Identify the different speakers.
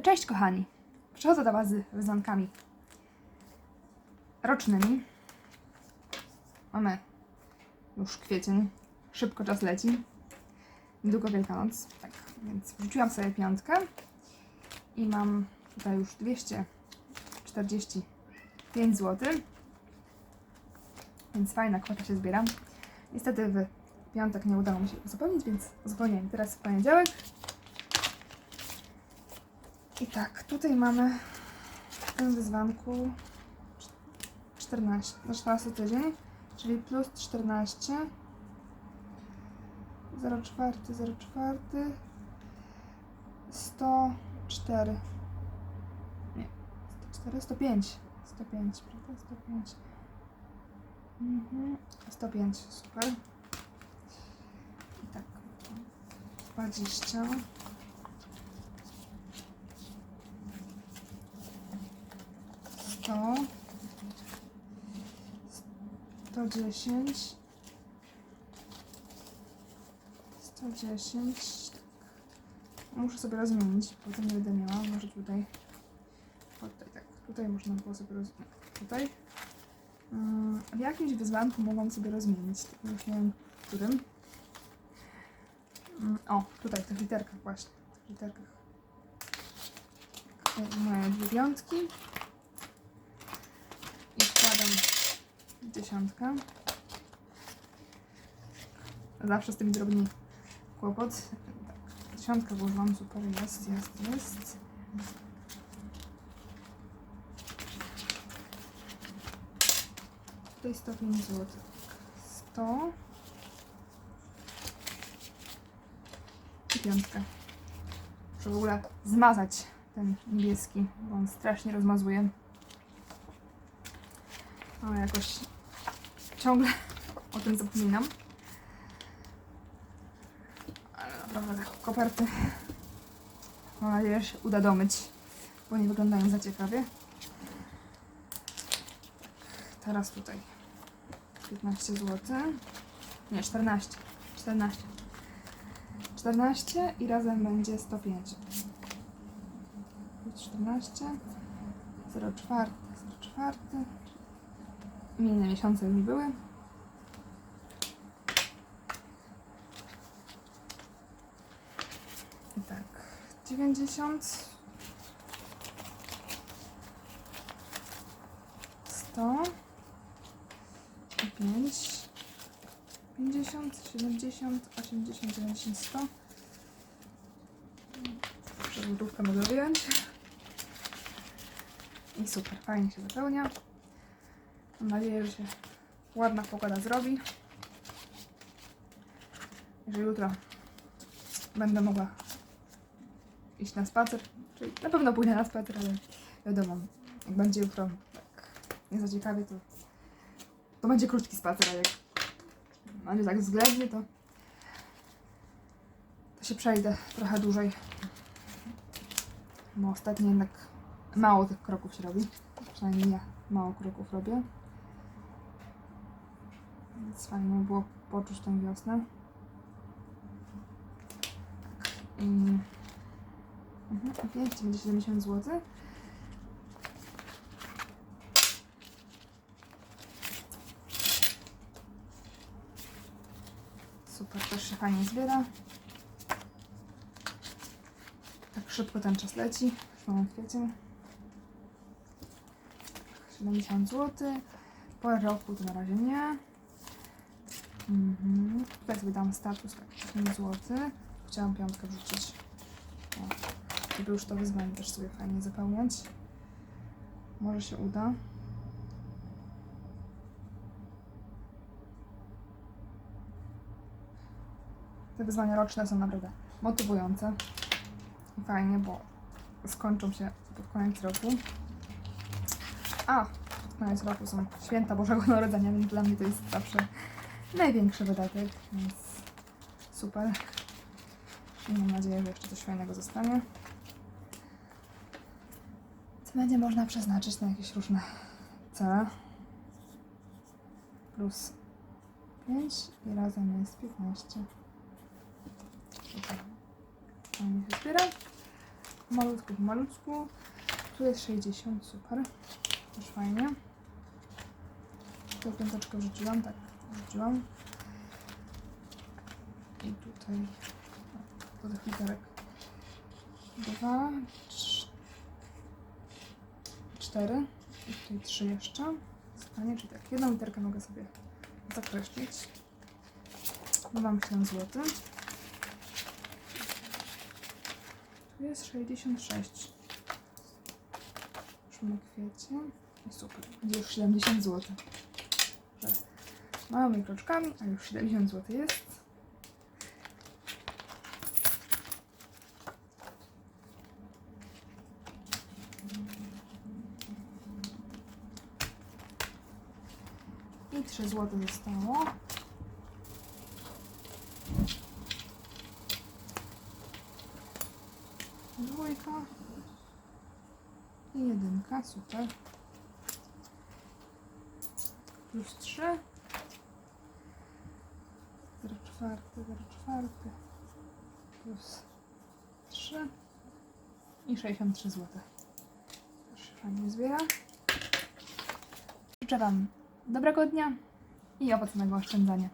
Speaker 1: Cześć kochani! Przychodzę do Was z wyzwankami rocznymi. Mamy już kwiecień, szybko czas leci. Niedługo Wielkanoc, tak, więc wrzuciłam sobie piątkę i mam tutaj już 245 zł. Więc fajna kwota się zbiera. Niestety w piątek nie udało mi się uzupełnić, więc uzupełniłem teraz w poniedziałek. I tak, tutaj mamy w tym wyzwanku 14, na 14 tydzień, czyli plus 14, 04, 04, 104, nie, 104, 105, 105, prawda, 105, mhm, 105, super. I tak, 20, sto, sto dziesięć, sto dziesięć. Muszę sobie rozmienić, potem nie będę miała. Może tutaj, tutaj tak, tutaj można było sobie rozmienić. Tutaj. Ym, W jakimś wyzwanku mogłam sobie rozmienić, już nie wiem w którym. Ym, O, tutaj w tych literkach właśnie, w tych literkach. Moje dwie piątki. I wkładam dziesiątkę. Zawsze z tymi drobnymi kłopot. Tak, dziesiątkę włożyłam, super, jest, jest, jest. Tutaj 105 zł. 100. I piątkę. Muszę w ogóle zmazać ten niebieski, bo on strasznie rozmazuje. Ale jakoś ciągle o tym zapominam. Ale naprawdę tak, koperty mam nadzieję, że się uda domyć, bo nie wyglądają za ciekawie. Teraz tutaj 15 zł. Nie, 14. 14. 14 i razem będzie 105. 14 04 04 Inne miesiące już były. I tak, 90 100 i 5 50, 70, 80, 90, 100 Żółtówkę mogę wyjąć. I super, fajnie się wypełnia. Mam nadzieję, że się ładna pogoda zrobi. Że jutro będę mogła iść na spacer. Czyli na pewno pójdę na spacer, ale wiadomo, jak będzie jutro tak nie za ciekawie, to, to będzie krótki spacer, a jak będzie tak względnie, to, to się przejdę trochę dłużej. Bo ostatnio jednak mało tych kroków się robi. Przynajmniej ja mało kroków robię. Więc fajnie by było poczuć tę wiosnę. I... Mhm, okej, okay, będzie 70 zł. Super, też się fajnie zbiera. Tak szybko ten czas leci. Już mamy kwiecień. 70 zł. Po roku to na razie nie. Mhm. Tutaj sobie dam status tak 5 zł. Chciałam piątkę wrzucić. O, żeby już to wyzwanie też sobie fajnie zapełniać. Może się uda. Te wyzwania roczne są naprawdę motywujące. I fajnie, bo skończą się pod koniec roku. A, pod koniec roku są święta Bożego Narodzenia, więc dla mnie to jest zawsze największy wydatek, więc super. I mam nadzieję, że jeszcze coś fajnego zostanie. Co będzie można przeznaczyć na jakieś różne cele. Plus 5 i razem jest 15. Super. Fajnie się zbiera. Malutku, malutku. Tu jest 60, super. Też fajnie. Tu piąteczkę wrzuciłam, tak, wrzuciłam. I tutaj do tych literek dwa, trz- cztery i tutaj trzy jeszcze. Zostanie, czyli tak, jedną literkę mogę sobie zakreślić. Mam 7 zł. Tu jest 66. Już na kwiecie. I super. Będzie już 70 zł. Że Małymi kroczkami, a już 70 zł jest. I 3 zł zostało. Dwójka. I jedynka, super. Plus 3. 0 czwarty, 0 czwarty. Plus 3. I 63 zł. Też się fajnie zbiera. Życzę Wam dobrego dnia i owocnego oszczędzania.